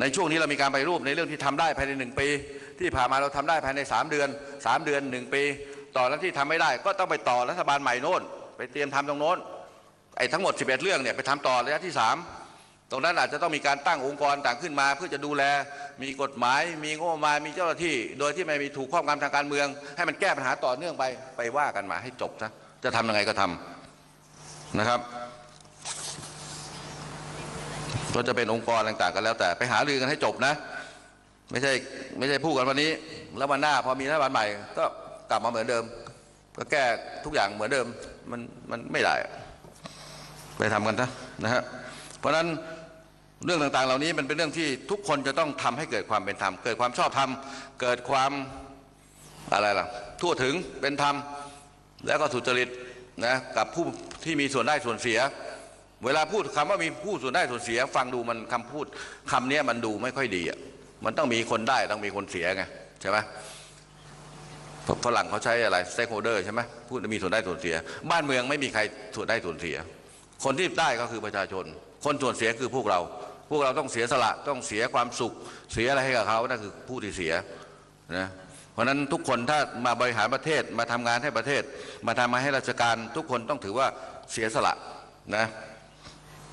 ในช่วงนี้เรามีการไปรูปในเรื่องที่ทำได้ภายในหนึ่งปี ที่ผ่านมาเราทำได้ภายใน 3 เดือน 3 เดือน 1 ปี ต่อแล้วที่ทำไม่ได้ก็ต้องไปต่อรัฐบาลใหม่โน่น ไปเตรียมทำตรงโน้นไอ้ทั้งหมด 11 เรื่องเนี่ยไปทำต่อระยะที่ 3 ตรงนั้นอาจจะต้องมีการตั้งองค์กรต่างขึ้นมา เพื่อจะดูแลมีกฎหมาย มีงบประมาณมีเจ้าหน้าที่ โดยที่ไม่มีถูกครอบงำทางการเมือง ให้มันแก้ปัญหาต่อเนื่องไปไปว่ากันมาให้จบนะจะทำยังไงก็ทำนะครับ ก็จะเป็นองค์กรต่างๆ กันแล้วแต่ไปหารือกันให้จบนะ ไม่ใช่ไม่ใช่พูดกันวันนี้ แล้ววันหน้าพอมีรัฐบาลใหม่ ก็กลับมาเหมือนเดิม ก็แก้ทุกอย่างเหมือนเดิมมันมันไม่ได้ ไปทำกันนะนะฮะเพราะฉะนั้นเรื่องต่างๆ เหล่านี้มันเป็นเรื่องที่ทุกคนจะต้องทำให้เกิดความเป็นธรรมเกิดความชอบธรรมเกิดความอะไรล่ะ ทั่วถึงเป็นธรรมแล้วก็สุจริตนะกับผู้ที่มีส่วนได้ส่วนเสีย เวลาพูดคำว่ามีผู้ส่วนได้ส่วนเสีย ฟังดูมันคำพูดคำเนี้ยมันดูไม่ค่อยดีอะมันต้องมีคนได้ต้องมีคนเสียไงใช่ไหมฝรั่งเขาใช้อะไร stakeholder ใช่ไหมพูดมีส่วนได้ส่วนเสีย บ้านเมืองไม่มีใครส่วนได้ส่วนเสีย คนที่ได้ก็คือประชาชน คนส่วนเสียคือพวกเรา พวกเราต้องเสียสละต้องเสียความสุข เสียอะไรให้กับเขานั่นคือผู้ที่เสียนะเพราะฉะนั้นทุกคนถ้ามาบริหารประเทศมาทำงานให้ประเทศ มาทำมาให้ราชการ ทุกคนต้องถือว่าเสียสละนะ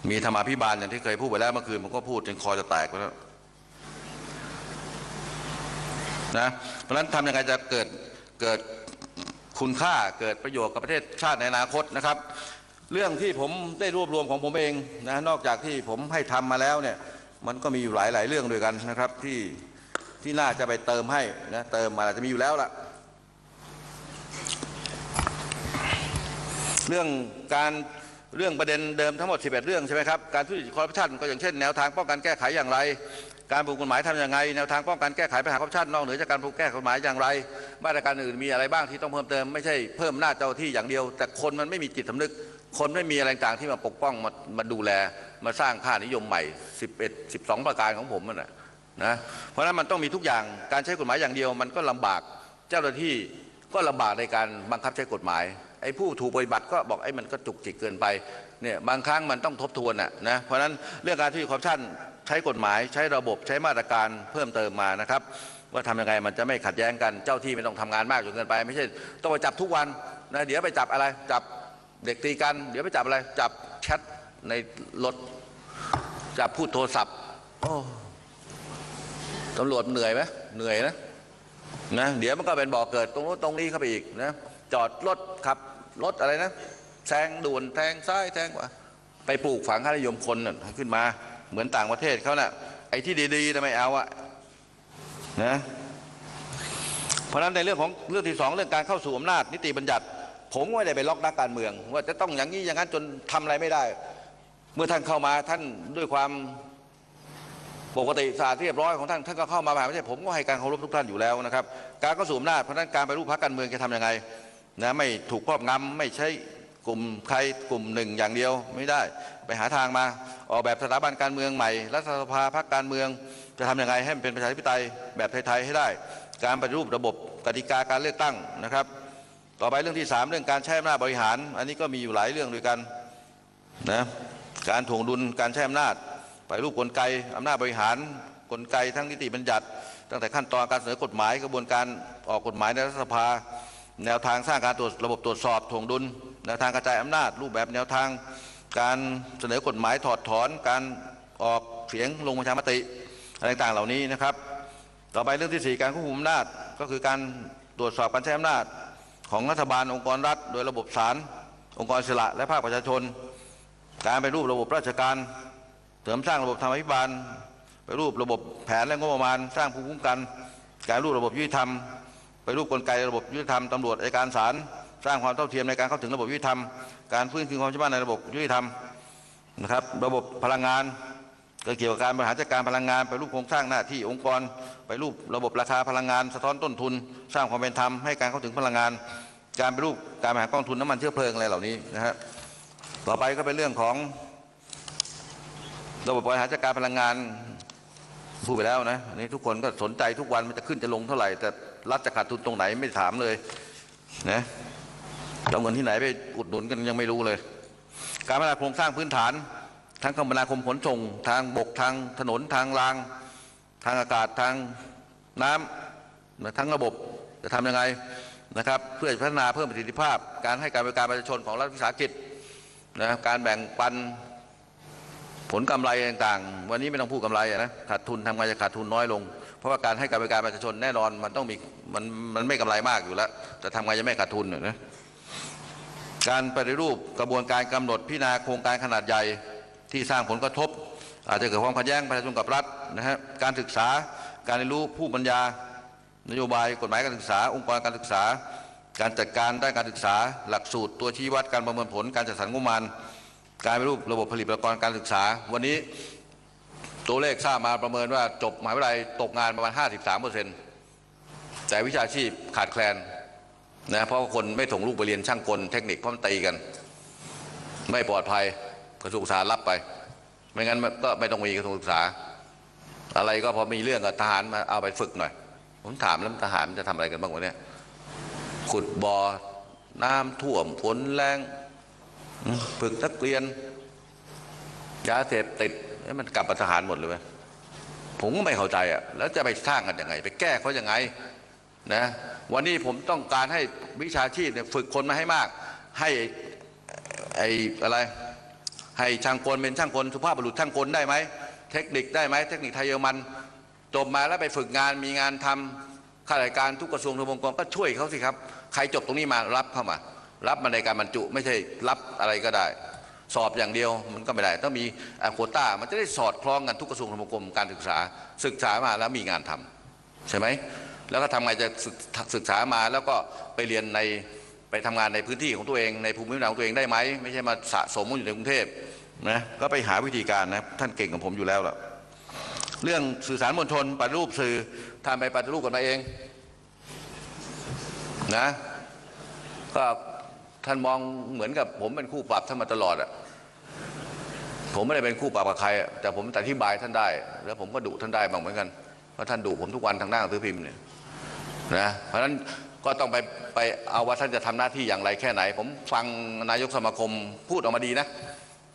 มีธรรมาภิบาลอย่างที่เคยพูดไปแล้วเมื่อคืนผมก็พูดจนคอจะแตกไปแล้วนะเพราะฉะนั้นทำยังไงจะเกิดเกิดคุณค่าเกิดประโยชน์กับประเทศชาติในอนาคตนะครับ เรื่องที่ผมได้รวบรวมของผมเองนะนอกจากที่ผมให้ทำมาแล้วเนี่ยมันก็มีอยู่หลายหลาย ๆ เรื่องด้วยกันนะครับ ที่ที่น่าจะไปเติมให้นะเติมมาอาจจะมีอยู่แล้วล่ะ เรื่องการ เรื่องประเด็นเดิมทั้งหมด 11 เรื่องใช่ไหมครับ การทุจริตคอร์รัปชันก็อย่างเช่นแนวทางป้องกันแก้ไขอย่างไร การปลูกกฎหมายทำอย่างไร แนวทางป้องกันแก้ไขปัญหาคอร์รัปชันนอกเหนือจากการปลูกแก้กฎหมายอย่างไร มาตรการอื่นมีอะไรบ้างที่ต้องเพิ่มเติมไม่ใช่เพิ่มหน้าเจ้าที่อย่างเดียว แต่คนมันไม่มีจิตสำนึก คนไม่มีอะไรต่างที่มาปกป้องมามาดูแลมาสร้างค่านิยมใหม่ 11 12 ประการของผมมันนะนะเพราะฉะนั้นมันต้องมีทุกอย่างการใช้กฎหมายอย่างเดียว มันก็ลำบากเจ้าหน้าที่ก็ลำบากในการบังคับใช้กฎหมาย ไอ้ผู้ถูกปฏิบัติก็บอกไอ้มันก็จุกจิกเกินไปเนี่ยบางครั้งมันต้องทบทวนอะนะเพราะฉะนั้นเรื่องการที่คอร์รัปชันใช้กฎหมายใช้ระบบใช้มาตรการเพิ่มเติมมานะครับว่าทำยังไงมันจะไม่ขัดแย้งกันเจ้าที่ไม่ต้องทำงานมากจนเกินไป ไม่ใช่ต้องไปจับทุกวันนะเดี๋ยวไปจับอะไรจับเด็กตีกัน เดี๋ยวไปจับอะไรจับแชทในรถจับพูดโทรศัพท์โอ้ตำรวจเหนื่อยไหมเหนื่อยนะนะเดี๋ยวมันก็เป็นบ่อเกิดตรงนู้นตรงนี้เข้าไปอีกนะ จอดรถขับรถอะไรนะแซงด่วนแทงซ้ายแทงขวาไปปลูกฝังค่านิยมคนน่ะขึ้นมาเหมือนต่างประเทศเขาน่ะไอ้ที่ดีๆทำไมเอาอะนะเพราะนั้นในเรื่องของเรื่องที่สองเรื่องการเข้าสู่อำนาจนิติบัญญัติ ผมไม่ได้ไปล็อกนักการเมือง ว่าจะต้องอย่างนี้อย่างนั้นจนทำอะไรไม่ได้ เมื่อท่านเข้ามาท่านด้วยความปกติสะอาดเรียบร้อยของท่านท่านก็เข้ามาภายในประเทศผมก็ให้การเคารพทุกท่านอยู่แล้วนะครับ การเข้าสู่อำนาจเพราะนั้นการไปรูปพรรคการเมืองจะทำยังไง นะไม่ถูกครอบงำไม่ใช่กลุ่มใครกลุ่มหนึ่งอย่างเดียวไม่ได้ไปหาทางมา ออกแบบสถาบันการเมืองใหม่ รัฐสภาพรรคการเมือง จะทำยังไงให้มันเป็นประชาธิปไตยแบบไทยๆให้ได้ การปฏิรูประบบกติกาการเลือกตั้งนะครับ ต่อไปเรื่องที่สามเรื่องการใช้อำนาจบริหาร อันนี้ก็มีอยู่หลายเรื่องด้วยกันนะการถ่วงดุลการใช้อำนาจไปรูปกลไกอำนาจบริหารกลไกทั้งนิติบัญญัติ ตั้งแต่ขั้นตอนการเสนอกฎหมายกระบวนการออกกฎหมายในรัฐสภา แนวทางสร้างการตรวจระบบตรวจสอบถ่วงดุล แนวทางกระจายอำนาจ รูปแบบแนวทางการเสนอกฎหมายถอดถอน การออกเสียงลงประชามติอะไรต่างๆเหล่านี้นะครับ ต่อไปเรื่องที่สี่การควบคุมอำนาจก็คือการตรวจสอบการใช้อำนาจ ของรัฐบาลองค์กรรัฐ โดยระบบศาลองค์กรอิสระและภาคประชาชน การไปรูประบบราชการเสริมสร้างระบบธรรมาภิบาลไปรูประบบแผนและงบประมาณ สร้างภูมิคุ้มกัน การรูประบบยุติธรรม ไปรูปกลไกระบบยุติธรรมตำรวจอัยการศาลสร้างความเท่าเทียมในการเข้าถึงระบบยุติธรรม การฟื้นคืนความเชื่อมั่นในระบบยุติธรรมนะครับ ระบบพลังงานก็เกี่ยวกับการบริหารจัดการพลังงาน ไปรูปโครงสร้างหน้าที่องค์กร ไปรูประบบราคาพลังงาน สะท้อนต้นทุน สร้างความเป็นธรรมให้การเข้าถึงพลังงาน การไปรูปการบริหารกองทุนน้ำมันเชื้อเพลิงอะไรเหล่านี้นะฮะต่อไปก็เป็นเรื่องของ ระบบบริหารจัดการพลังงานพูดไปแล้วนะอันนี้ทุกคนก็สนใจทุกวันมันจะขึ้นจะลงเท่าไหร่แต่ รัฐจะขาดทุนตรงไหนไม่ถามเลยนะเอาเงินที่ไหนไปอุดหนุนกันยังไม่รู้เลย การพัฒนาโครงสร้างพื้นฐาน ทั้งคมนาคมขนส่ง ทางบกทางถนนทางราง ทางอากาศทางน้ำทั้งระบบจะทำยังไงนะครับ เพื่อพัฒนาเพิ่มประสิทธิภาพ การให้การบริการประชาชนของรัฐวิสาหกิจนะการแบ่งปันผลกำไรต่างๆ วันนี้ไม่ต้องพูดกำไรนะขาดทุนทำไงจะขาดทุนน้อยลง ราะว่าการให้การบริการประชาชนแน่นอนมันต้องมีมันมันไม่กำไรมากอยู่แล้วแต่ทำไงจะไม่ขาดทุนนะการปฏิรูปกระบวนการกำหนดพิจารณาโครงการขนาดใหญ่ที่สร้างผลกระทบ อาจจะเกิดความขัดแย้งประชาชนกับรัฐนะฮะการศึกษาการเรียนรู้ผู้ปัญญานโยบายกฎหมายการศึกษา องค์กรการศึกษา การจัดการด้านการศึกษา หลักสูตรตัวชี้วัดการประเมินผล การจัดสรรงบประมาณ การปฏิรูประบบผลิตอุปกรณ์การศึกษา วันนี้ ตัวเลขทราบมาประเมินว่าจบมหาวิทยาลัยตกงานประมาณ 53เปอร์เซ็นต์แต่วิชาชีพขาดแคลนนะเพราะคนไม่ส่งลูกไปเรียนช่างกลเทคนิคเพราะมันตีกัน ไม่ปลอดภัยกระทรวงศึกษารับไป ไม่งั้นก็ไม่ต้องมีกระทรวงศึกษา อะไรก็พอมีเรื่องกับทหารมาเอาไปฝึกหน่อย ผมถามแล้วทหารจะทำอะไรกันบ้างวะเนี่ยขุดบ่อน้ำท่วมฝนแรงฝึกนักเรียนยาเสพติด มันกลับมาทหารหมดเลยเว้ยผมก็ไม่เข้าใจอะแล้วจะไปสร้างกันยังไง ไปแก้เขายังไงนะวันนี้ผมต้องการให้วิชาชีพเนี่ยฝึกคนมาให้มาก ให้ไอ้อะไรให้ช่างกลเป็นช่างกลสุภาพบุรุษช่างกลได้ไหมเทคนิคได้ไหมเทคนิคไทยเยอรมันจบมาแล้วไปฝึกงานมีงานทำข้าราชการทุกกระทรวงทบวงกรมก็ช่วยเขาสิครับ ใครจบตรงนี้มารับเข้ามา รับมาในการบรรจุไม่ใช่รับอะไรก็ได้ สอบอย่างเดียวมันก็ไม่ได้ต้องมีโควต้า มันจะได้สอดคล้องกันทุกกระทรวงทบวงกรมการศึกษา ศึกษามาแล้วมีงานทำใช่ไหมแล้วก็ทำไงจะศึกษามาแล้วก็ไปเรียนในไปทำงานในพื้นที่ของตัวเองในภูมิลำเนาของตัวเองได้ไหมไม่ใช่มาสะสมอยู่ในกรุงเทพนะก็ไปหาวิธีการนะท่านเก่งกับผมอยู่แล้วล่ะเรื่องสื่อสารมวลชนปฏิรูปสื่อทำไปปฏิรูปกันมาเองนะก็ ท่านมองเหมือนกับผมเป็นคู่ปรับท่านมาตลอดอะผมไม่ได้เป็นคู่ปรับกับใครอะแต่ผมอธิบายท่านได้ แล้วผมก็ดุท่านได้บางเหมือนกันเพราะท่านดุผมทุกวันทางหน้าหนังสือพิมพ์เนี่ยนะเพราะฉะนั้นก็ต้องไปไปเอาว่าท่านจะทำหน้าที่อย่างไรแค่ไหน ผมฟังนายกสมาคมพูดออกมาดีนะ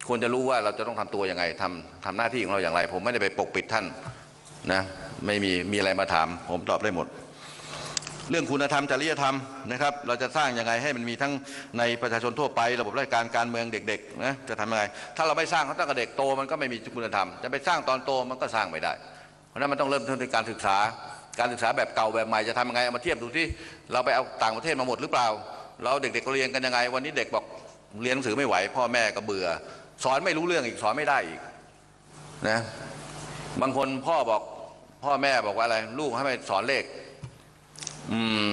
ควรจะรู้ว่าเราจะต้องทำตัวยังไงทำทำหน้าที่ของเราอย่างไร ผมไม่ได้ไปปกปิดท่านนะไม่มีมีอะไรมาถาม ผมตอบได้หมด เรื่องคุณธรรมจริยธรรมนะครับ เราจะสร้างยังไงให้มันมีทั้งในประชาชนทั่วไประบบราชการการเมืองเด็กๆนะจะทำยังไง ถ้าเราไม่สร้างเขาตั้งแต่เด็กโตมันก็ไม่มีคุณธรรม จะไปสร้างตอนโตมันก็สร้างไม่ได้ เพราะนั้นมันต้องเริ่มต้นที่การศึกษา การศึกษาแบบเก่าแบบใหม่จะทำยังไงเอามาเทียบดูที่เราไปเอาต่างประเทศมาหมดหรือเปล่า เราเด็กๆเรียนกันยังไง วันนี้เด็กบอกเรียนหนังสือไม่ไหว พ่อแม่ก็เบื่อ สอนไม่รู้เรื่องอีกสอนไม่ได้อีกนะบางคนพ่อบอกพ่อแม่บอกว่าอะไร ลูกให้ไปสอนเลข อืม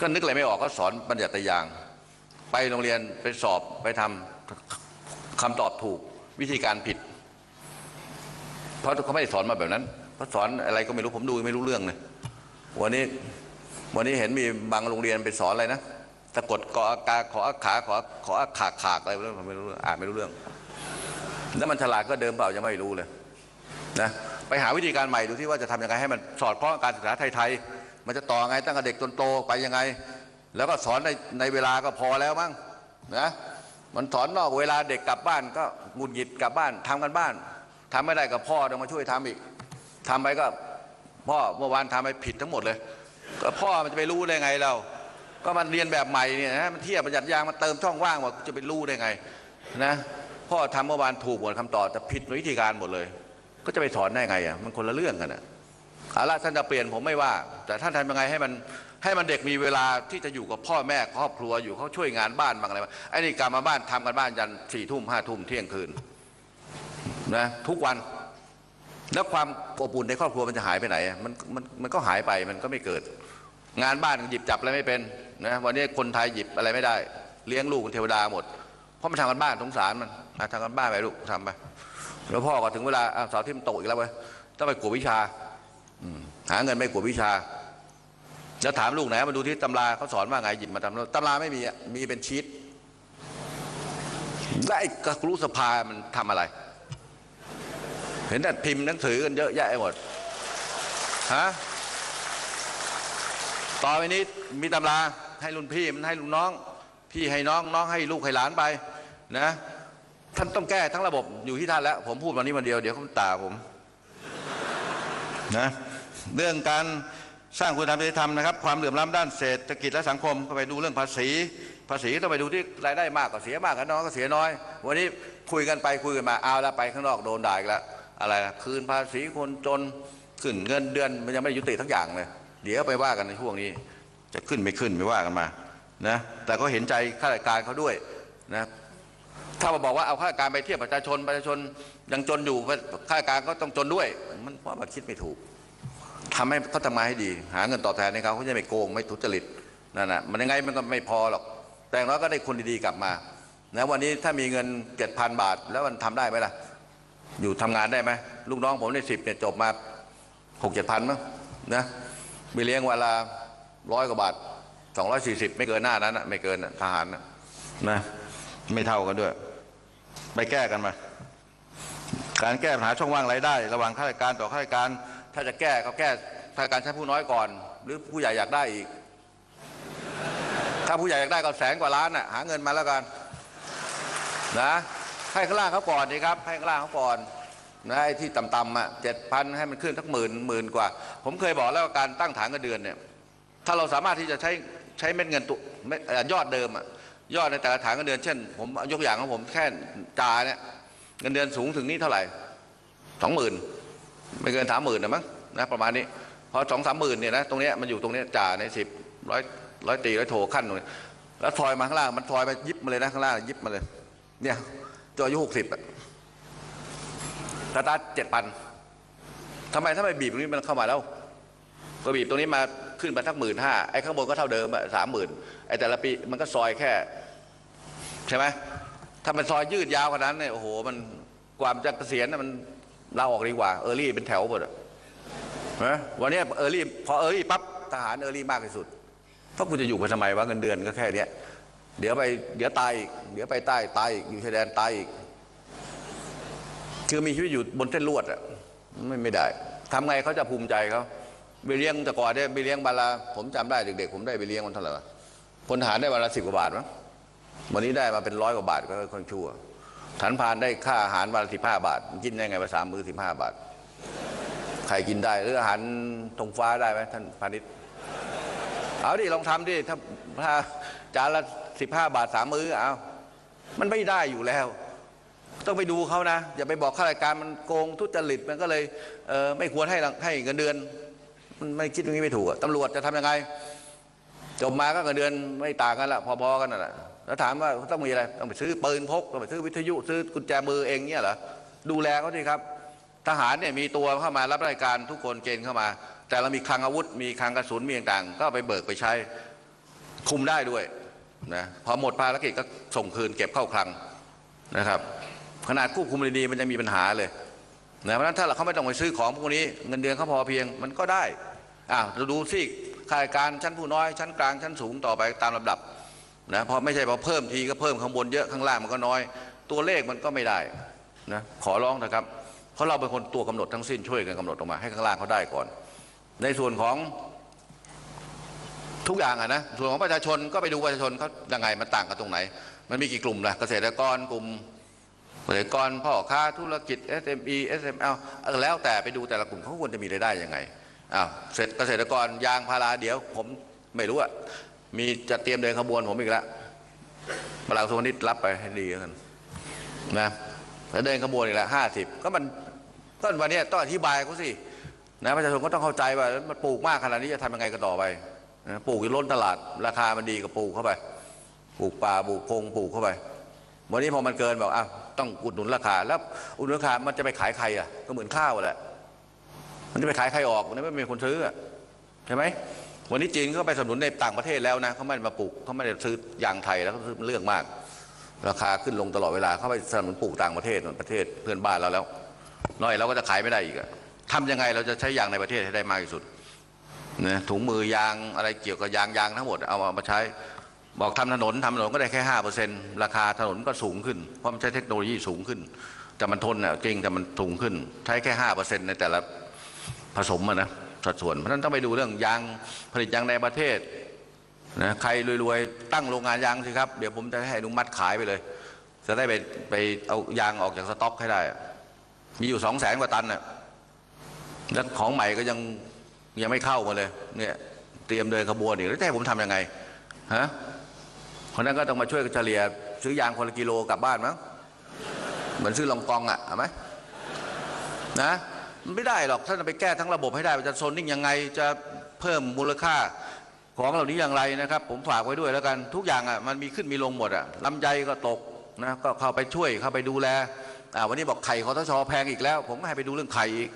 ก็นึกอะไรไม่ออกก็สอนบัญญัติยาง ไปโรงเรียนไปสอบไปทำคำตอบถูกวิธีการผิด เพราะเขาไม่ได้สอนมาแบบนั้นเขาสอนอะไรก็ไม่รู้ผมดูไม่รู้เรื่องเลยวันนี้วันนี้เห็นมีบางโรงเรียนไปสอนอะไรนะสะกดกออากาขออักขาขอขออักขาขากอะไรผมไม่รู้อ่านไม่รู้เรื่อง แล้วมันฉลาดก็เดิมเปล่ายังไม่รู้เลยนะไปหาวิธีการใหม่ดูที่ว่าจะทำยังไงให้มันสอดคล้องกับการศึกษาไทยๆ มันจะต่อไงตั้งแต่เด็กจนโตไปยังไง แล้วก็สอนในในเวลาก็พอแล้วมั้งนะมันสอนนอกเวลาเด็กกลับบ้านก็หงุดหงิดกลับบ้านทำกันบ้านทำไม่ได้กับพ่อต้องมาช่วยทำอีกทำไปก็พ่อเมื่อวานทำไปผิดทั้งหมดเลย ก็พ่อมันจะไปรู้ได้ไงเรา ก็มันเรียนแบบใหม่เนี่ยนะมันเทียบประหยัดยางมันเติมช่องว่างว่าจะไปรู้ได้ไงนะพ่อทำเมื่อวานถูกหมดคำตอบแต่ผิดวิธีการหมดเลย ก็จะไปสอนได้ไงอะมันคนละเรื่องกันอะ เอาละท่านจะเปลี่ยนผมไม่ว่า แต่ท่านทำยังไงให้มันให้มันเด็กมีเวลาที่จะอยู่กับพ่อแม่ครอบครัวอยู่เขาช่วยงานบ้านบางอะไรบ้างไอ้นี่กลับมาบ้านทำกันบ้านยันสี่ทุ่มห้าทุ่มเที่ยงคืนนะทุกวัน แล้วความอบอุ่นในครอบครัวมันจะหายไปไหนมันมันมันก็หายไปมันก็ไม่เกิด งานบ้านหยิบจับอะไรไม่เป็นนะวันนี้คนไทยหยิบอะไรไม่ได้ เลี้ยงลูกเทวดาหมด เพราะมันทำกันบ้านสงสารมันทำกันบ้านไปลูกทำไปแล้วพ่อก็ถึงเวลาอะเสาร์อาที่มันโตอีกแล้วเว้ยต้องไปกวดวิชา หาเงินไปกวดวิชา แล้วถามลูกไหนมาดูที่ตำราเขาสอนว่าไงหยิบมาทำตำราไม่มีมีเป็นชีตแล้วไอ้กรุสภามันทำอะไร เห็นแต่พิมพ์หนังสือกันเยอะแยะหมดฮะต่อไปนี้มีตำราให้รุ่นพี่มันให้รุ่นน้อง พี่ให้น้องน้องให้ลูกให้หลานไปนะท่านต้องแก้ทั้งระบบอยู่ที่ท่านแล้ว ผมพูดวันนี้วันเดียวเดี๋ยวเขาตาผมนะ เรื่องการสร้างคุณธรรมจริยธรรมนะครับความเหลื่อมล้ำด้านเศรษฐกิจและสังคมก็ไปดูเรื่องภาษี ภาษีต้องไปดูที่รายได้มากก็เสียมากกันน้อยก็เสียน้อย วันนี้คุยกันไปคุยกันมาเอาแล้วไปข้างนอกโดนด่าอีกแล้วอะไรนะคืนภาษีคนจนขึ้นเงินเดือนมันยังไม่ยุติทั้งอย่างเลยเดี๋ยวไปว่ากันในช่วงนี้ จะขึ้นไม่ขึ้นไม่ว่ากันมานะแต่ก็เห็นใจข้าราชการเขาด้วยนะถ้ามาบอกว่าเอาข้าราชการไปเทียบประชาชนประชาชนยังจนอยู่ข้าราชการก็ต้องจนด้วย มันว่ามันคิดไม่ถูก ทำให้เขาทำงานให้ดี หาเงินตอบแทนให้เขาเขาจะไม่โกงไม่ทุจริตนั่นนะมันยังไงมันก็ไม่พอหรอก แต่อย่างน้อยก็ได้คนดีๆกลับมานะวันนี้ถ้ามีเงินเจ็ดพันบาท แล้วมันทำได้ไหมล่ะ อยู่ทำงานได้ไหมลูกน้องผมในสิบเนี่ยจบมาหกเจ็ดพันมั้งนะมีเลี้ยงเวลาร้อยกว่าบาทสองร้อยสี่สิบไม่เกินหน้านั้นนะไม่เกินทหารนะนะไม่เท่ากันด้วย ไปแก้กันมา การแก้ปัญหาช่องว่างรายได้ ระหว่างข้าราชการต่อข้าราชการ ถ้าจะแก้ก็แก้ข้าการใช้ผู้น้อยก่อน หรือผู้ใหญ่อยากได้อีก ถ้าผู้ใหญ่อยากได้ก็แสนกว่าล้านน่ะหาเงินมาแล้วกันนะให้ข้างล่างเขาก่อนดีครับ ให้ข้างล่างเขาก่อนนะไอ้ที่ต่ำๆอะเจ็ดพันให้มันขึ้นสักหมื่นหมื่นกว่า ผมเคยบอกแล้วว่าการตั้งฐานเงินเดือนเนี่ยถ้าเราสามารถที่จะใช้ใช้เม็ดเงินตัวเม็ดเอ่อยอดเดิมอะยอดในแต่ละฐานเงินเดือนเช่นผมยกอย่างของผมแค่จ่าเนี่ยเงินเดือนสูงถึงนี่เท่าไหร่สองหมื่น ไม่เกินสามหมื่นนะมั้งนะประมาณนี้พอสองสามหมื่นเนี่ยนะตรงเนี้ยมันอยู่ตรงเนี้ยจ่าในสิบร้อยร้อยตีร้อยโทขั้นตรงนี้แล้วทอยมาข้างล่างมันทอยมายิบมาเลยนะข้างล่างยิบมาเลย เนี่ยจนอายุหกสิบอะสตาเจ็ดพันทำไมถ้าไม่บีบตรงนี้มันเข้ามาแล้วก็บีบตรงนี้มาขึ้นมาทักหมื่นห้าไอ้ข้างบนก็เท่าเดิมอะสามหมื่นไอ้แต่ละปีมันก็ซอยแค่ ใช่ไหมถ้ามันซอยยืดยาวขนาดนั้นเนี่ยโอ้โหมันกว่ามันจะเกษียณนะมัน เราออกดีกว่าเออร์ลี่เป็นแถวหมดอะนะวันนี้เออร์ลี่พอเออร์ลี่ปั๊บทหารเออร์ลี่มากที่สุดเพราะคุณจะอยู่ไปทำไมวะเงินเดือนก็แค่เนี้ยเดี๋ยวไปเดี๋ยวตายอีกเดี๋ยวไปใต้ตายอีกอยู่ชายแดนตายอีกคือมีชีวิตอยู่บนเส้นลวดอะไม่ไม่ได้ทำไงเขาจะภูมิใจเขาไปเลี้ยงแต่ก่อนเนี่ยไปเลี้ยงบาลาผมจำได้เด็กๆผมได้ไปเลี้ยงมันเท่าไหร่วะพลทหารได้วันละสิบกว่าบาทมั้งวันนี้ได้มาเป็นร้อยกว่าบาทก็ค่อนชั่ว ฐานพานได้ค่าอาหารวันละสิบห้าบาท กินได้ไงไปสามมื้อสิบห้าบาท ใครกินได้หรืออาหารตรงฟ้าได้ไหมท่านพาณิชย์เอาดิลองทำดิถ้าถ้าจานละสิบห้าบาทสามมื้อเอามันไม่ได้อยู่แล้ว ต้องไปดูเขานะ อย่าไปบอกข้าราชการมันโกงทุจริตมันก็เลยเออไม่ควรให้ให้เงินเดือน มันไม่คิดอย่างนี้ไม่ถูกตำรวจจะทำยังไงจบมาก็เงินเดือนไม่ต่างกันละพอๆกันนั่นแหละ แล้วถามว่าต้องมีอะไรต้องไปซื้อปืนพกต้องไปซื้อวิทยุซื้อกุญแจมือเองเนี่ยเหรอดูแลเขาสิครับ ทหารเนี่ยมีตัวเข้ามารับราชการทุกคนเกณฑ์เข้ามา แต่เรามีคลังอาวุธ มีคลังกระสุนมีต่างๆ ก็ไปเบิกไปใช้คุมได้ด้วยนะพอหมดภารกิจก็ส่งคืนเก็บเข้าคลังนะครับ ขนาดควบคุมดีๆมันยังมีปัญหาเลยนะเพราะฉะนั้นถ้าเราเขาไม่ต้องไปซื้อของพวกนี้เงินเดือนเขาพอเพียงมันก็ได้อ้าเราดูสิข้าราชการชั้นผู้น้อยชั้นกลางชั้นสูงต่อไปตามลำดับ นะเพราะไม่ใช่พอเพิ่มทีก็เพิ่มข้างบนเยอะข้างล่างมันก็น้อย ตัวเลขมันก็ไม่ได้นะขอร้องนะครับ เพราะเราเป็นคนตัวกำหนดทั้งสิ้นช่วยกันกำหนดออกมาให้ข้างล่างเขาได้ก่อน ในส่วนของทุกอย่างอะนะส่วนของประชาชนก็ไปดูประชาชนเขายังไงมันต่างกันตรงไหน มันมีกี่กลุ่มล่ะเกษตรกรกลุ่มเกษตรกรพ่อค้าธุรกิจ SME SML แล้วแต่ไปดูแต่ละกลุ่มเขาควรจะมีรายได้ยังไงอ้าวเสร็จเกษตรกรยางพาราเดี๋ยวผมไม่รู้อะ มีจะเตรียมเดินขบวนผมอีกแล้วพลังสุวนิตรับไปให้ดีแล้วกันนะแล้วเดินขบวนอีกแล้วห้าสิบก็มันต้นวันนี้ต้องอธิบายเขาสินะประชาชนก็ต้องเข้าใจว่ามันปลูกมากขนาดนี้จะทำยังไงกันต่อไปนะปลูกอยู่ล้นตลาด ราคามันดีก็ปลูกเข้าไป ปลูกป่าปลูกพงปลูกเข้าไปวันนี้พอมันเกินบอกอ้าวต้องอุดหนุนราคา แล้วอุดหนุนราคามันจะไปขายใครอะก็เหมือนข้าวแหละมันจะไปขายใครออกมันไม่มีคนซื้ออะใช่ไหม วันนี้จีนเขาไปสนับสนุนในต่างประเทศแล้วนะเขาไม่ได้มาปลูกเขาไม่ได้ซื้อยางไทยแล้วเขาซื้อเรื่องมาก ราคาขึ้นลงตลอดเวลาเขาไปสนับสนุนปลูกต่างประเทศประเทศเพื่อนบ้านเราแล้ว น้อยเราก็จะขายไม่ได้อีกทำยังไงเราจะใช้ยางในประเทศให้ได้มากที่สุดนะถุงมือยางอะไรเกี่ยวกับยางยางทั้งหมดเอามาใช้บอกทำถนนทำถนนก็ได้แค่ห้าเปอร์เซ็นต์ราคาถนนก็สูงขึ้น เพราะมันใช้เทคโนโลยีสูงขึ้น แต่มันทนอะจริงแต่มันสูงขึ้น ใช้แค่ห้าเปอร์เซ็นต์ในแต่ละผสมอะนะ สัดส่วนเพราะฉะนั้นต้องไปดูเรื่องยางผลิตยางในประเทศนะใครรวยๆตั้งโรงงานยางสิครับเดี๋ยวผมจะให้อนุมัติขายไปเลย จะได้ไปไปเอายางออกจากสต็อกให้ได้ มีอยู่สองแสนกว่าตันน่ะแล้วของใหม่ก็ยังยังไม่เข้ามาเลยเนี่ยเตรียมเดินขบวนอีกแล้วจะให้ผมทำยังไงฮะคนนั้นก็ต้องมาช่วยเฉลี่ยซื้อยางคนละกิโลกลับบ้านมั้งเหมือนซื้อลองกองอะเอาไหมนะ ไม่ได้หรอกถ้าจะไปแก้ทั้งระบบให้ได้จะโซนนิ่งยังไงจะเพิ่มมูลค่าของเหล่านี้อย่างไรนะครับ ผมฝากไว้ด้วยแล้วกันทุกอย่างอะมันมีขึ้นมีลงหมดอะลำไยก็ตกนะก็เข้าไปช่วยเข้าไปดูแลอ่าวันนี้บอกไข่คอทชแพงอีกแล้ว ผมก็ให้ไปดูเรื่องไข่อีก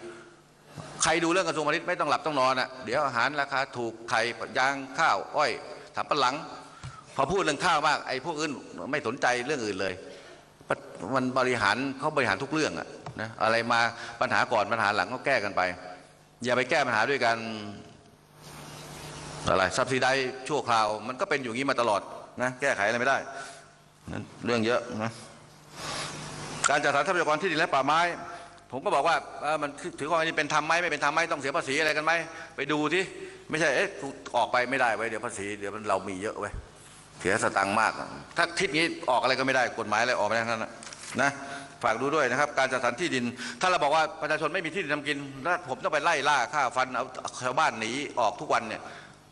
ใครดูเรื่องกระทรวงพาณิชย์ไม่ต้องหลับต้องนอนอะเดี๋ยวอาหารราคาถูกไข่ยางข้าวอ้อยถามปะหลัง พอพูดเรื่องข้าวมากไอ้พวกอื่นไม่สนใจเรื่องอื่นเลย มันบริหารเขาบริหารทุกเรื่องอะ นะอะไรมาปัญหาก่อนปัญหาหลังก็แก้กันไป อย่าไปแก้ปัญหาด้วยกันอะไรซับซิได้ชั่วคราว มันก็เป็นอย่างนี้มาตลอดนะแก้ไขอะไรไม่ได้นั่นเรื่องเยอะนะการจัดสรรทรัพยากรที่ดินและป่าไม้ ผมก็บอกว่ามันถือว่ามันเป็นธรรมไหมไม่เป็นธรรมไหมต้องเสียภาษีอะไรกันไหมไปดูที่ไม่ใช่เอ๊ะออกไปไม่ได้ไว้เดี๋ยวภาษีเดี๋ยวมันเรามีเยอะไว้เสียสตังค์มาก ถ้าทิศนี้ออกอะไรก็ไม่ได้กฎหมายอะไรออกไม่ได้ทั้งนั้นนะนะ ฝากดูด้วยนะครับการจัดสรรที่ดิน ถ้าเราบอกว่าประชาชนไม่มีที่ดินทำกินแล้วผมต้องไปไล่ล่าฆ่าฟันเอาชาวบ้านหนีออกทุกวันเนี่ย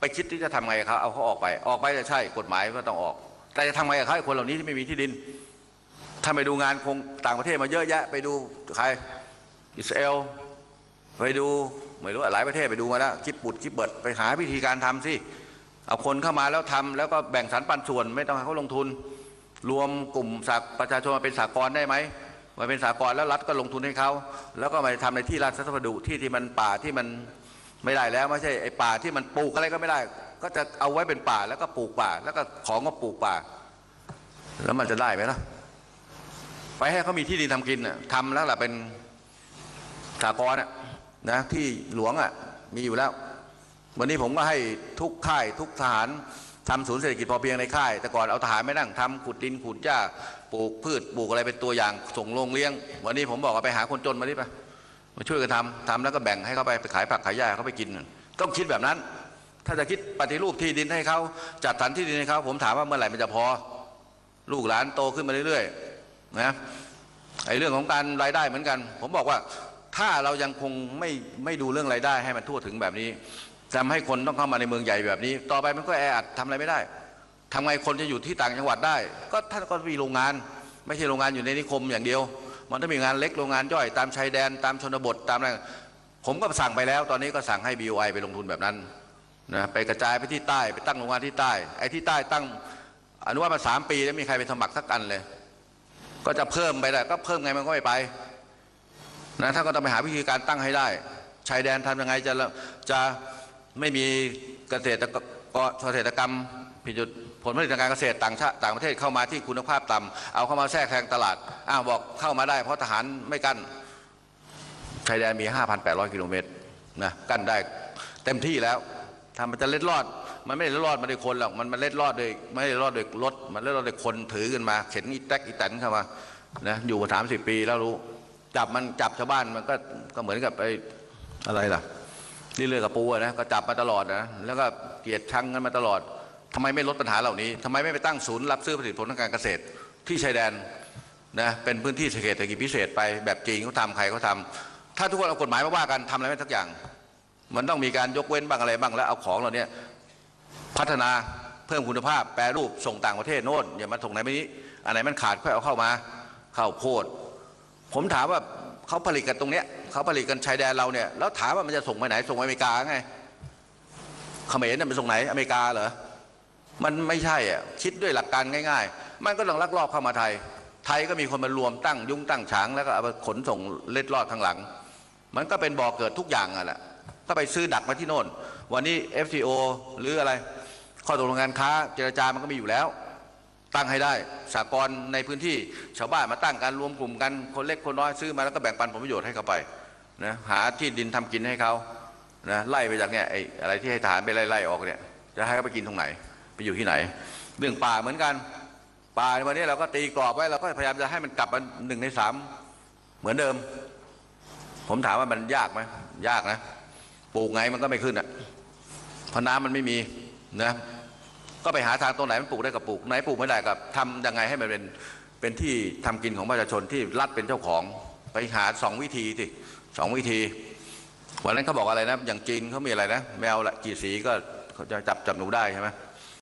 ไปคิดที่จะทำไงกับเอาเขาออกไปออกไปจะใช่กฎหมายก็ต้องออก แต่จะทำไงกับเขาไอ้คนเหล่านี้ที่ไม่มีที่ดินถ้าไปดูงานคงต่างประเทศมาเยอะแยะ ไปดูใครอิสราเอลไปดูไม่รู้หลายประเทศไปดูมาแล้วคิดปุดคิดเบิดไปหาวิธีการทำสิเอาคนเข้ามาแล้วทำแล้วก็แบ่งสรรปันส่วนไม่ต้องให้เขาลงทุน รวมกลุ่มสักประชาชนมาเป็นสากลได้ไหม มาเป็นสากลแล้วรัฐก็ลงทุนให้เขาแล้วก็มาทำในที่ราชพัสดุที่ที่มันป่าที่มันไม่ได้แล้วไม่ใช่ไอ้ป่าที่มันปลูกอะไรก็ไม่ได้ ก็จะเอาไว้เป็นป่าแล้วก็ปลูกป่า แล้วก็ของก็ปลูกป่า แล้วมันจะได้ไหมล่ะไปให้เขามีที่ดินทำกินน่ะทำแล้วล่ะเป็นสากลน่ะนะที่หลวงอะมีอยู่แล้ว วันนี้ผมก็ให้ทุกค่ายทุกทหาร ทำศูนย์เศรษฐกิจพอเพียงในค่าย แต่ก่อนเอาทหารไม่นั่งทำขุดดินขุดหญ้าปลูกพืชปลูกอะไรเป็นตัวอย่างส่งโรงเลี้ยง วันนี้ผมบอกว่าไปหาคนจนมาดิไปมาช่วยกันทำทำแล้วก็แบ่งให้เขาไปไปขายผักขายหญ้าเขาไปกิน ต้องคิดแบบนั้น ถ้าจะคิดปฏิรูปที่ดินให้เขาจัดสรรที่ดินให้เขาผมถามว่าเมื่อไหร่มันจะพอ ลูกหลานโตขึ้นมาเรื่อยๆนะไอ้เรื่องของการรายได้เหมือนกัน ผมบอกว่าถ้าเรายังคงไม่ไม่ดูเรื่องรายได้ให้มันทั่วถึงแบบนี้ ทำให้คนต้องเข้ามาในเมืองใหญ่แบบนี้ ต่อไปมันก็แออัดทำอะไรไม่ได้ทำไงคนจะอยู่ที่ต่างจังหวัดได้ ก็ท่านก็มีโรงงาน ไม่ใช่โรงงานอยู่ในนิคมอย่างเดียว มันต้องมีงานเล็กโรงงานย่อยตามชายแดนตามชนบทตามอะไรผมก็สั่งไปแล้ว ตอนนี้ก็สั่งให้ BOI ไปลงทุนแบบนั้นนะไปกระจายไปที่ใต้ไปตั้งโรงงานที่ใต้ไอ้ที่ใต้ตั้งอนุวัตมาสามปีแล้วมีใครไปสมัครสักอันเลย ก็จะเพิ่มไปได้ก็เพิ่มไงมันก็ไม่ไปนะถ้าก็ต้องไปหาวิธีการตั้งให้ได้ ชายแดนทำยังไงจะจะ ไม่มีเกษตรกรเกษตรกรรมผิดจุดผลผลิตทางการเกษตรต่างชาติต่างประเทศเข้ามาที่คุณภาพต่ำเอาเข้ามาแทรกแซงตลาดอ้าวบอกเข้ามาได้เพราะทหารไม่กั้นชายแดนมี 5,800 กิโลเมตรนะกั้นได้เต็มที่แล้วทำมันจะเล็ดรอด มันไม่ได้เล็ดรอดมาด้วยคนหรอกมันมันเล็ดรอดโดยไม่ได้รอดโดยรถมันเล็ดรอดโดยคนถือกันมา เข็นอีแตกอีแตนเข้ามานะอยู่มาสามสิบปีแล้วรู้ จับมันจับชาวบ้านมันก็ก็เหมือนกับไอ้อะไรล่ะ นี่เรื่องกับปูนะก็จับมาตลอดนะแล้วก็เกลียดชังกันมาตลอดทำไมไม่ลดปัญหาเหล่านี้ทำไมไม่ไปตั้งศูนย์รับซื้อผลิตผลทางการเกษตรที่ชายแดนนะเป็นพื้นที่เศรษฐกิจพิเศษไปแบบจีนเขาทำใครเขาทำถ้าทุกคนเอากฎหมายมาว่ากันทำอะไรไม่ทักอย่าง มันต้องมีการยกเว้นบ้างอะไรบ้างแล้วเอาของเหล่านี้พัฒนาเพิ่มคุณภาพแปรรูปส่งต่างประเทศโน่นอย่ามาส่งไหนไม่นี้อันไหนมันขาดค่อยเอาเข้ามาเข้าโพด ผมถามว่าเขาผลิตกันตรงเนี้ย เขาผลิตกันชายแดนเราเนี่ยแล้วถามว่ามันจะส่งไปไหนส่งไปอเมริกาไงเขมรเนี่ยมันส่งไหนอเมริกาเหรอมันไม่ใช่อะคิดด้วยหลักการง่าย ๆ มันก็ต้องลักลอบเข้ามาไทย ไทยก็มีคนมารวมตั้งยุ่งตั้งฉางแล้วก็เอาขนส่งเล็ดลอดทางหลัง มันก็เป็นบ่อเกิดทุกอย่างอะแหละก็ไปซื้อดักมาที่โน่น วันนี้ FTO หรืออะไร ข้อตกลงการค้าเจรจามันก็มีอยู่แล้ว ตั้งให้ได้สากลในพื้นที่ชาวบ้านมาตั้งการรวมกลุ่มกันคนเล็กคนน้อยซื้อมาแล้วก็แบ่งปันผลประโยชน์ให้เขาไป นะหาที่ดินทำกินให้เขานะไล่ไปจากเนี่ยไอ้อะไรที่ให้ทหารไปไล่ไล่ออกเนี่ยจะให้เขาไปกินตรงไหน ไปอยู่ที่ไหน เรื่องป่าเหมือนกัน ป่าในวันนี้เราก็ตีกรอบไว้เราก็พยายามจะให้มันกลับมาหนึ่งในสามเหมือนเดิม ผมถามว่ามันยากไหมยากนะปลูกไงมันก็ไม่ขึ้นอะเพราะน้ำมันไม่มีนะก็ไปหาทางตรงไหนมันปลูกได้กับปลูกไหนปลูกไม่ได้กับทำยังไงให้มันเป็นเป็นที่ทำกินของประชาชนที่รัฐเป็นเจ้าของ ไปหาสองวิธีสิ สองวิธี วันนั้นเขาบอกอะไรนะ อย่างจีนเขามีอะไรนะ แมวละกี่สีก็จะจับจับหนูได้ใช่ไหม